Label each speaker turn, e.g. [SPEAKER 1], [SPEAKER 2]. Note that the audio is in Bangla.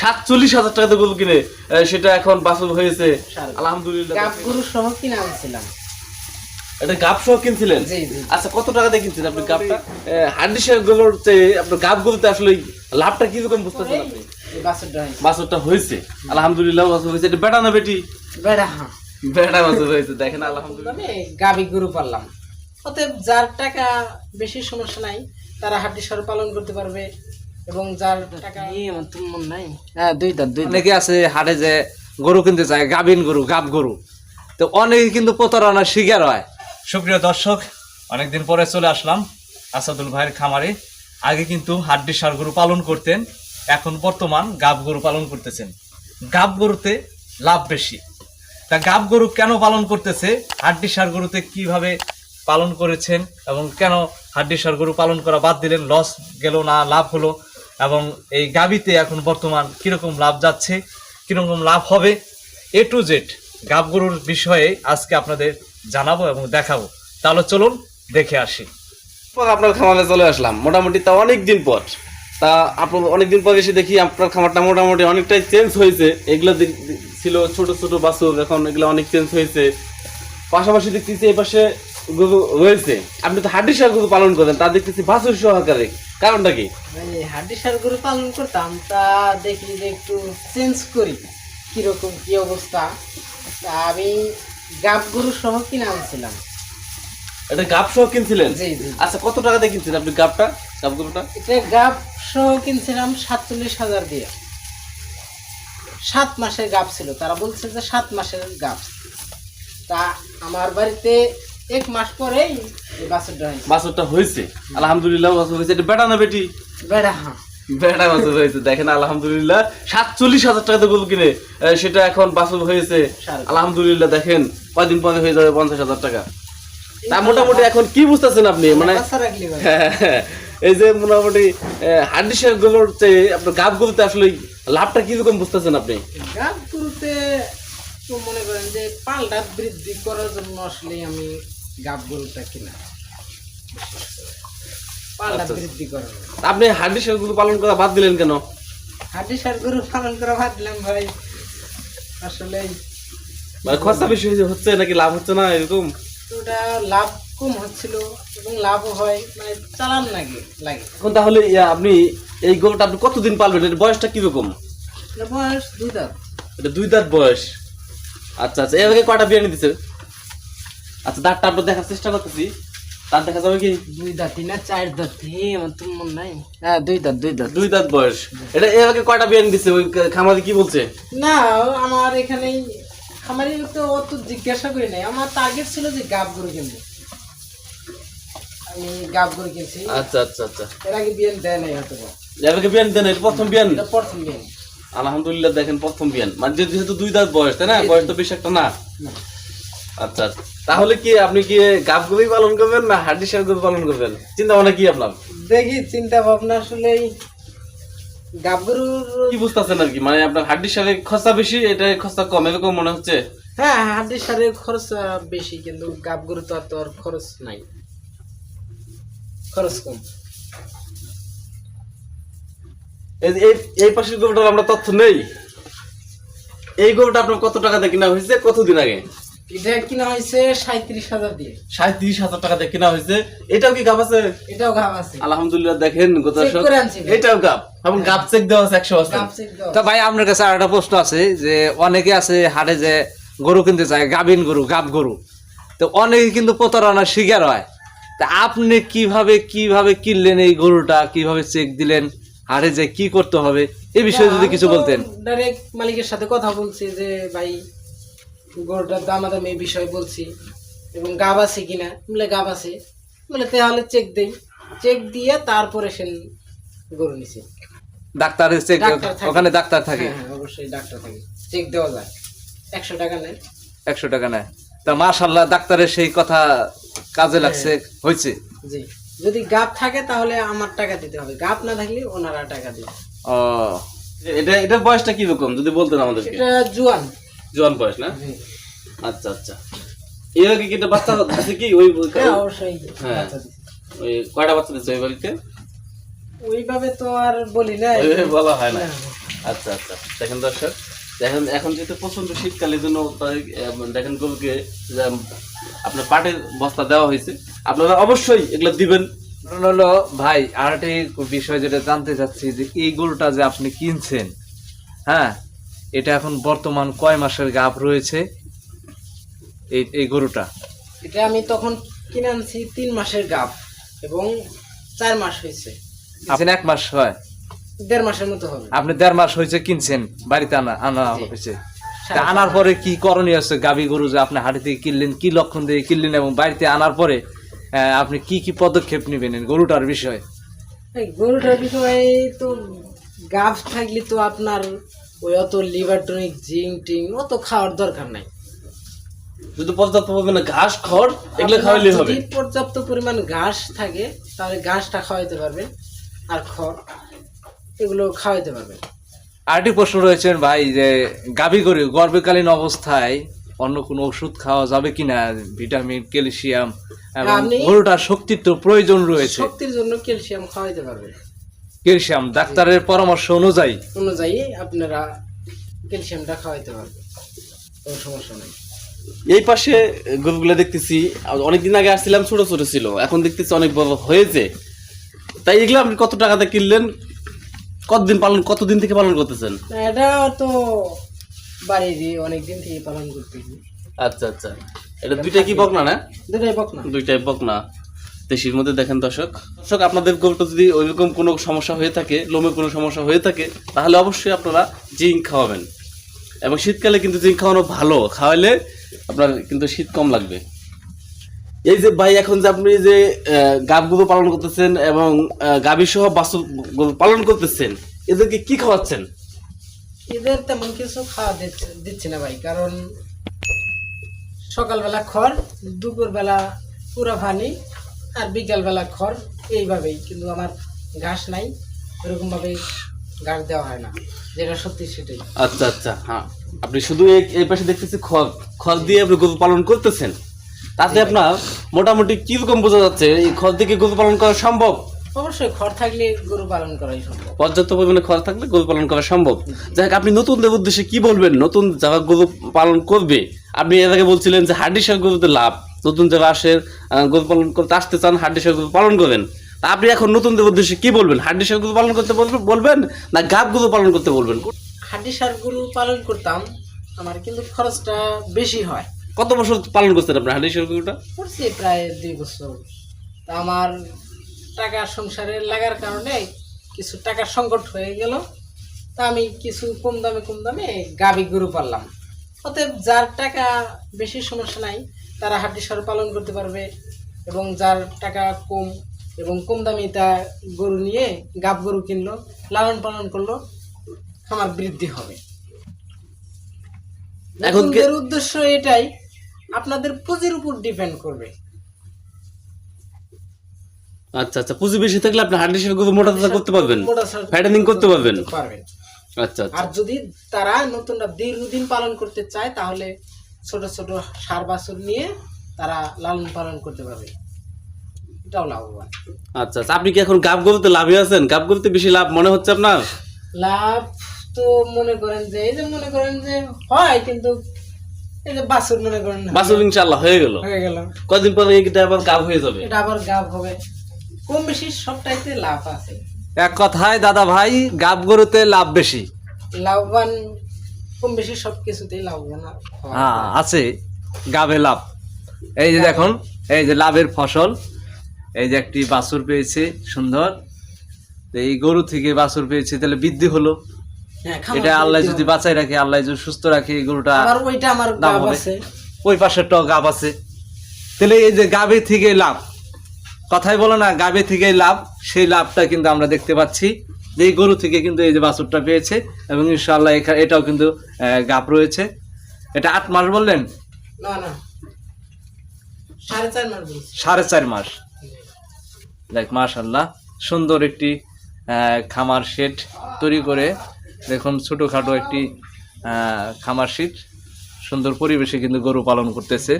[SPEAKER 1] সাতচল্লিশ হাজার টাকা গরু কিনে সেটা এখন বাছুর হয়েছে। আলহামদুলিল্লাহ
[SPEAKER 2] গাব গরু সহ কিনে আনছিলাম।
[SPEAKER 1] এটা গাব সহ কিনছিলেন। আচ্ছা কত টাকা দিয়ে কিনছেন আপনি গাবটা? গুলোর চেয়ে আপনার গাব গুলোতে আসলে লাভটা কি রকম বুঝতেছেন আপনি?
[SPEAKER 2] বাছুরটা হয়েছে।
[SPEAKER 1] আলহামদুলিল্লাহ বাছুর হয়েছে। এটা বেটা না বেটি?
[SPEAKER 2] বেড়া হ্যাঁ।
[SPEAKER 1] বেটা বাছুর হয়েছে দেখেন আলহামদুলিল্লাহ।
[SPEAKER 2] গাবি গরু পারলাম অতএব যার টাকা বেশি সমস্যা নাই তারা হাড্ডি সর পালন করতে পারবে। এবং যার টাকা। মন নাই? হ্যাঁ দুই দাঁত দুই
[SPEAKER 3] অনেকে আছে হাটে যে গরু কিনতে চায় গাবিন গরু গাব গরু। তো অনেকে কিন্তু প্রতারণার শিকার হয়। সুপ্রিয় দর্শক অনেকদিন পরে চলে আসলাম আসাদুল ভাইয়ের খামারে। আগে কিন্তু হাড্ডি সার গরু পালন করতেন এখন বর্তমান গাব গরু পালন করতেছেন। গাব গরুতে লাভ বেশি। তা গাব গরু কেন পালন করতেছে হাড্ডি সার গরুতে কীভাবে পালন করেছেন এবং কেন হাড্ডি সার গরু পালন করা বাদ দিলেন লস গেল না লাভ হলো? এবং এই গাবিতে এখন বর্তমান কীরকম লাভ যাচ্ছে, কীরকম লাভ হবে, এ টু জেড গাব গরুর বিষয়ে আজকে আপনাদের জানাব এবং দেখাবো। তাহলে চলুন দেখে আসি।
[SPEAKER 1] আপনার খামারে চলে আসলাম। মোটামুটি তা অনেক দিন পর। তা আপনার অনেকদিন পর এসে দেখি আপনার খামারটা মোটামুটি অনেকটাই চেঞ্জ হয়েছে। এগুলো ছিল ছোট ছোট বাছুর, এখন এগুলো অনেক চেঞ্জ হয়েছে। পাশাপাশি দেখতেছি এই পাশে গরু রয়েছে। আপনি তো হাড্ডি সার গরু পালন করেন, তা দেখতেছি বাছুর সহকারে। কারণটা কি?
[SPEAKER 2] এই হাড্ডি সার গরু পালন করতাম তা দেখি যে একটু চেঞ্জ করি কীরকম কি অবস্থা? তা আমি গাব গরু সহ কিনে আনছিলাম।
[SPEAKER 1] এটা গাব সহ কিনছিলেন? আচ্ছা কত টাকা দিয়ে কিনছেন আপনি গাবটা? গাব গরুটা?
[SPEAKER 2] এটা গাব সহ কিনছিলাম সাতচল্লিশ হাজার দিয়ে। সাত মাসের গাব ছিল তারা বলছে যে সাত মাসের গাব। তা আমার বাড়িতে এক মাস পরেই বাছুরটা হয়েছে।
[SPEAKER 1] বাছুরটা হয়েছে? আলহামদুলিল্লাহ বাছুর হয়েছে। এটা বেটা না বেটি?
[SPEAKER 2] হ্যাঁ।
[SPEAKER 1] বেটা বাছুর হয়েছে। দেখেন আলহামদুলিল্লাহ সাতচল্লিশ হাজার টাকা দিয়ে গরু কিনে সেটা এখন বাছুর হয়েছে। আলহামদুলিল্লাহ দেখেন কয়দিন পরে হয়ে যাবে পঞ্চাশ হাজার টাকা। তা মোটামুটি এখন কি বুঝতেছেন আপনি? মানে। এই যে মোটামুটি হাড্ডি শেয়ারগুলোর চেয়ে আপনার গাব গুলোতে আসলে লাভটা কি রকম বুঝতেছেন আপনি?
[SPEAKER 2] গাব গরুতে তো মনে করেন যে পাল্টা বৃদ্ধি করার জন্য আসলে আমি গাব গরুটা কিনা পাল্টা
[SPEAKER 1] আচ্ছা।
[SPEAKER 2] বৃদ্ধি করার
[SPEAKER 1] আপনি হাড্ডি শেয়ার গরু পালন করা বাদ দিলেন কেন?
[SPEAKER 2] হাড্ডি সার গরু পালন করা বাদ ভাবলাম ভাই। আসলে
[SPEAKER 1] মানে খরচা বেশি হচ্ছে নাকি লাভ হচ্ছে না এরকম?
[SPEAKER 2] ওটা লাভ কম হচ্ছিল এবং লাভও হয় মানে চালান লাগে লাগে।
[SPEAKER 1] এখন তাহলে ইয়া, আপনি এই গরুটা আপনি কতদিন পালবেন? এর বয়সটা কীরকম?
[SPEAKER 2] বয়স দুই দাঁত।
[SPEAKER 1] এটা দুই দাঁত বয়স। আচ্ছা আচ্ছা। এর আগে কয়টা বিরিয়ানি দিছে? আচ্ছা দাঁতটা আপনার দেখার চেষ্টা করতেছি। দাঁত দেখা যাবে কি?
[SPEAKER 2] দুই দাঁতই না চার দাঁত। হে আমার তো মন নাই। হ্যাঁ দুই দাঁত দুই দাঁত।
[SPEAKER 1] দুই দাঁত বয়স। এটা এর আগে কয়টা বিরিয়ানি দিছে? ওই খামারে কি বলছে?
[SPEAKER 2] না আমার এখানেই আমার তো অত জিজ্ঞাসা করি নাই। আমার টার্গেট ছিল যে গাব গরু কিনবো। আমি গাব গরু কিনছি।
[SPEAKER 1] আচ্ছা আচ্ছা আচ্ছা।
[SPEAKER 2] এর আগে বিয়ান দেয় নাই হয়তো।
[SPEAKER 1] এর আগে বিয়ান দেন এটা প্রথম বিয়ান?
[SPEAKER 2] এটা প্রথম বিয়ান।
[SPEAKER 1] আলহামদুলিল্লাহ দেখেন প্রথম বিয়ান। মানে যেহেতু দুই দাঁত বয়স তাই না? বয়স তো বেশি একটা না। আচ্ছা আচ্ছা। তাহলে কি আপনি কি গাব গরুই পালন করবেন না হাড্ডি শেয়ার গরু পালন করবেন? চিন্তা ভাবনা কি আপনার?
[SPEAKER 2] দেখি চিন্তা ভাবনা আসলে গাব গরুর
[SPEAKER 1] কি বুঝতেছেন আর কি? মানে আপনার হাড্ডি সারে খরচা বেশি এটা খরচা কম এরকম মনে হচ্ছে?
[SPEAKER 2] হ্যাঁ হাড্ডি সারের খরচ বেশি কিন্তু গাব গরু তো আর খরচ নাই। খরচ কম।
[SPEAKER 1] এই এই এই পাশের গরুটার আমরা তথ্য নেই। এই গরুটা আপনার কত টাকা দিয়ে কিনা হয়েছে? কতদিন আগে?
[SPEAKER 2] এটা কিনা হয়েছে সাঁত্রিশ হাজার দিয়ে।
[SPEAKER 1] সাঁত্রিশ হাজার টাকা দিয়ে কিনা হয়েছে। এটাও কি গাব আছে?
[SPEAKER 2] এটাও গাব আছে।
[SPEAKER 1] আলহামদুলিল্লাহ দেখেন গোটা
[SPEAKER 2] Check করে আনছি ভাই।
[SPEAKER 1] এটাও গাব। এবং গাব চেক দেওয়া আছে একশো পার্সেন্ট
[SPEAKER 2] গাব চেক দেওয়া
[SPEAKER 3] তা ভাই আপনার কাছে আর একটা প্রশ্ন আছে যে অনেকে আছে হাটে যে গরু কিনতে চায় গাবিন গরু গাব গরু। তো অনেকে কিন্তু প্রতারণার শিকার হয়। তা আপনি কীভাবে কীভাবে কিনলেন এই গরুটা? কীভাবে চেক দিলেন? হাটে যে কি করতে হবে? এই বিষয়ে যদি কিছু বলতেন।
[SPEAKER 2] ডাইরেক্ট মালিকের সাথে কথা বলছি যে ভাই গরুটার দামাদামি এই বিষয় বলছি। এবং গাব আছে কিনা? বলে গাব আছে। বলে তাহলে চেক দেই। চেক দিয়ে তারপরে সে গরু নিছি।
[SPEAKER 3] ডাক্তারের চেক
[SPEAKER 2] ডাক্তার থাকে।
[SPEAKER 3] ওখানে ডাক্তার থাকে।
[SPEAKER 2] হ্যাঁ হ্যাঁ অবশ্যই ডাক্তার থাকে। চেক দেওয়া যায়। একশো টাকা নেয়।
[SPEAKER 3] একশো টাকা নেয়। তা মাশাল্লাহ ডাক্তারের সেই কথা কাজে লাগছে হয়েছে।
[SPEAKER 2] জি। যদি গাব থাকে তাহলে আমার টাকা দিতে হবে। গাব না থাকলে ওনারা টাকা দিবে
[SPEAKER 3] ও।
[SPEAKER 1] এটা এটার বয়সটা কি রকম যদি বলতেন আমাদেরকে।
[SPEAKER 2] এটা জুয়ান।
[SPEAKER 1] জোয়ান বয়স না? আচ্ছা আচ্ছা। এর আগে কি বাচ্চা আছে কি? ওই
[SPEAKER 2] হ্যাঁ
[SPEAKER 1] হ্যাঁ। ওই কয়টা বাচ্চা দিচ্ছে ওই বাড়িতে?
[SPEAKER 2] ওইভাবে তো আর বলি না
[SPEAKER 1] ওইভাবে বলা হয় না। আচ্ছা আচ্ছা। দেখেন দর্শক দেখেন এখন যেহেতু প্রচণ্ড শীতকালের জন্য দেখেন গরুকে যে, আপনার পাটের বস্তা দেওয়া হয়েছে। আপনারা অবশ্যই এগুলো দিবেন।
[SPEAKER 3] হলো ভাই আর একটি বিষয় যেটা জানতে চাচ্ছি যে এই গরুটা যে আপনি কিনছেন হ্যাঁ এটা এখন বর্তমান কয় মাসের গাভ রয়েছে? এই এই গরুটা।
[SPEAKER 2] এটা আমি তখন কিনে আনছি তিন মাসের গাব এবং চার মাস হয়েছে।
[SPEAKER 3] আপনি এক মাস হয়?
[SPEAKER 2] দেড় মাসের মতো হবে।
[SPEAKER 3] আপনি দেড় মাস হয়েছে কিনছেন বাড়িতে আনা আনা। হয়েছে। তা আনার পরে কি করণীয় আছে গাভী গরু যে আপনি হাটে থেকে কিনলেন কি লক্ষণ দিয়ে কিনলেন এবং বাড়িতে আনার পরে আপনি কি কি পদক্ষেপ নেবেন গরুটার বিষয়ে?
[SPEAKER 2] গরুটার বিষয়ে তো গাভ থাকলে তো আপনার ওই অত লিভার টনিক জিং টিং অত খাওয়ার দরকার নাই।
[SPEAKER 1] যদি পর্যাপ্ত পরিমাণে ঘাস খড় এগুলো খাওয়াইলে হবে
[SPEAKER 2] যদি পর্যাপ্ত পরিমাণ ঘাস থাকে তাহলে ঘাসটা খাওয়াইতে পারবেন আর খড় এগুলো খাওয়াইতে পারবেন।
[SPEAKER 3] আরেকটি প্রশ্ন রয়েছেন ভাই যে গাভী গরু গর্ভকালীন অবস্থায় অন্য কোনো ওষুধ খাওয়া যাবে কিনা? ভিটামিন ক্যালসিয়াম এবং গরুটার শক্তির তো প্রয়োজন রয়েছে।
[SPEAKER 2] শক্তির জন্য ক্যালসিয়াম খাওয়াইতে পারবেন।
[SPEAKER 3] ক্যালসিয়াম ডাক্তারের পরামর্শ অনুযায়ী।
[SPEAKER 2] অনুযায়ী আপনারা ক্যালসিয়ামটা খাওয়াইতে পারবেন। কোনো সমস্যা নেই।
[SPEAKER 1] এই পাশে গরুগুলো দেখতেছি অনেকদিন আগে আসছিলাম ছোট ছোট ছিল। এখন দেখতেছি অনেক বড় হয়েছে। তাই এগুলো আপনি কত টাকাতে কিনলেন? কতদিন পালন কতদিন থেকে পালন করতেছেন?
[SPEAKER 2] এটা তো বাড়িরই অনেক দিন থেকে পালন করতেছি।
[SPEAKER 1] আচ্ছা আচ্ছা। এটা দুইটা কি বকনা না?
[SPEAKER 2] দুটাই বক না
[SPEAKER 1] দুইটাই বকনা। দেশির মধ্যে দেখেন দর্শক। দর্শক, আপনাদের গরুটা যদি ওইরকম কোনো সমস্যা হয়ে থাকে, লোমে কোনো সমস্যা হয়ে থাকে, তাহলে অবশ্যই আপনারা জিঙ্ক খাওয়াবেন। এবং শীতকালে কিন্তু জিঙ্ক খাওয়ানো ভালো। খাওয়াইলে আপনার কিন্তু শীত কম লাগবে। এই যে ভাই, এখন যে আপনি যে গাবগুলো পালন করতেছেন এবং গাভী সহ বাস্তু পালন করতেছেন, এদেরকে কি খাওয়াচ্ছেন?
[SPEAKER 2] এদের তেমন কিছু খাওয়া দিচ্ছে, দিচ্ছি না ভাই, কারণ সকালবেলা খড়, দুপুরবেলা পুরা পানি আর বিকালবেলা খড় এইভাবেই। কিন্তু আমার ঘাস নাই ওরকমভাবে ঘাস দেওয়া হয় না যেটা সত্যি সেটাই।
[SPEAKER 1] আচ্ছা আচ্ছা হ্যাঁ। আপনি শুধু এই এই পাশে দেখতেছি খড় খড় দিয়ে আপনি গরু পালন করতেছেন। তাতে আপনার মোটামুটি কীরকম বোঝা যাচ্ছে এই খড় থেকে গরু পালন করা সম্ভব?
[SPEAKER 2] অবশ্যই খড় থাকলে গরু পালন করাই সম্ভব।
[SPEAKER 1] পর্যাপ্ত পরিমাণে খড় থাকলে গরু পালন করা সম্ভব। যাই হোক, আপনি নতুনদের উদ্দেশ্যে কি বলবেন? নতুন যারা গরু পালন করবে আপনি এর আগে বলছিলেন যে হাড্ডিসার গরুতে লাভ। নতুন যারা আসে গরু পালন করতে আসতে চান হাড্ডিসার গরু পালন করেন তা আপনি এখন নতুনদের উদ্দেশ্যে কি বলবেন? হাড্ডিসার গরু পালন করতে বলবেন- না গাব গরু পালন করতে বলবেন?
[SPEAKER 2] হাড্ডি সার গরু পালন করতাম আমার কিন্তু খরচটা বেশি হয়।
[SPEAKER 1] কত বছর পালন করছেন আপনি হাড্ডিসার গরুটা?
[SPEAKER 2] করছি প্রায় দুই বছর। তা আমার টাকা সংসারে লাগার কারণে কিছু টাকার সংকট হয়ে গেল। তা আমি কিছু কম দামে কম দামে গাবি গরু পারলাম অতএব যার টাকা বেশি সমস্যা নাই তারা হাড্ডি সার পালন করতে পারবে এবং যার টাকা কম এবং কম দামে তা গরু নিয়ে গাব গরু কিনলো লালন পালন করল আমার বৃদ্ধি হবে।
[SPEAKER 1] এখন
[SPEAKER 2] উদ্দেশ্য এটাই আপনাদের পুঁজির উপর ডিপেন্ড করবে।
[SPEAKER 1] আচ্ছা আচ্ছা পুঁজি বেশি থাকলে আপনি হাড্ডিসার গরু মোটা তাজা করতে পারবেন ফ্যাটেনিং করতে পারবেন।
[SPEAKER 2] পারবেন।
[SPEAKER 1] আচ্ছা আচ্ছা।
[SPEAKER 2] আর যদি তারা নতুনরা দীর্ঘদিন পালন করতে চায় তাহলে ছোট ছোট সার বাছুর নিয়ে তারা লালন পালন করতে পারবে। এটাও লাভবান।
[SPEAKER 1] আচ্ছা আচ্ছা আপনি কি এখন গাব গরুতে লাভে আছেন? গাব গরুতে বেশি লাভ মনে হচ্ছে আপনার?
[SPEAKER 2] লাভ তো মনে করেন যে এই যে মনে করেন যে হয় কিন্তু এই যে বাছুর মনে করেন
[SPEAKER 1] হয়ে গেল।
[SPEAKER 2] হয়ে গেল।
[SPEAKER 1] কদিন পরে এটা আবার গাব হয়ে যাবে।
[SPEAKER 2] এটা আবার হবে। কম বেশি সবটাইতে লাভ আছে।
[SPEAKER 3] এক কথায় দাদা ভাই গাব গরুতে লাভ বেশি।
[SPEAKER 2] লাভবান কম বেশি সব কিছুতেই লাভবান
[SPEAKER 3] হ্যাঁ আছে। গাবে লাভ। এই যে দেখুন এই যে লাভের ফসল। এই যে একটি বাছুর পেয়েছে সুন্দর। এই গরু থেকে বাছুর পেয়েছে তাহলে বৃদ্ধি হলো।
[SPEAKER 2] হ্যাঁ,
[SPEAKER 3] এটা আল্লাহ যদি। বাঁচাই রাখে আল্লাহ যদি সুস্থ রাখে এই গরুটা
[SPEAKER 2] ওইটা আমার
[SPEAKER 3] দাম
[SPEAKER 2] আছে।
[SPEAKER 3] ওই পাশে টক গাব আছে। তাহলে এই যে গাবে থেকে লাভ। কথাই বলো না গাবে থেকে লাভ। সেই লাভটা কিন্তু আমরা দেখতে পাচ্ছি। যে এই গরু থেকে কিন্তু এই যে বাছুরটা পেয়েছে এবং ইনশাল্লাহ এটাও কিন্তু গাব রয়েছে। এটা আট মাস বললেন?
[SPEAKER 2] না না।
[SPEAKER 3] সাড়ে চার মাস দেখ মাশাল্লাহ সুন্দর একটি আহ, খামার শেড তৈরি করে দেখুন ছোটোখাটো একটি আহ, খামার শেড সুন্দর পরিবেশে কিন্তু গরু পালন করতেছে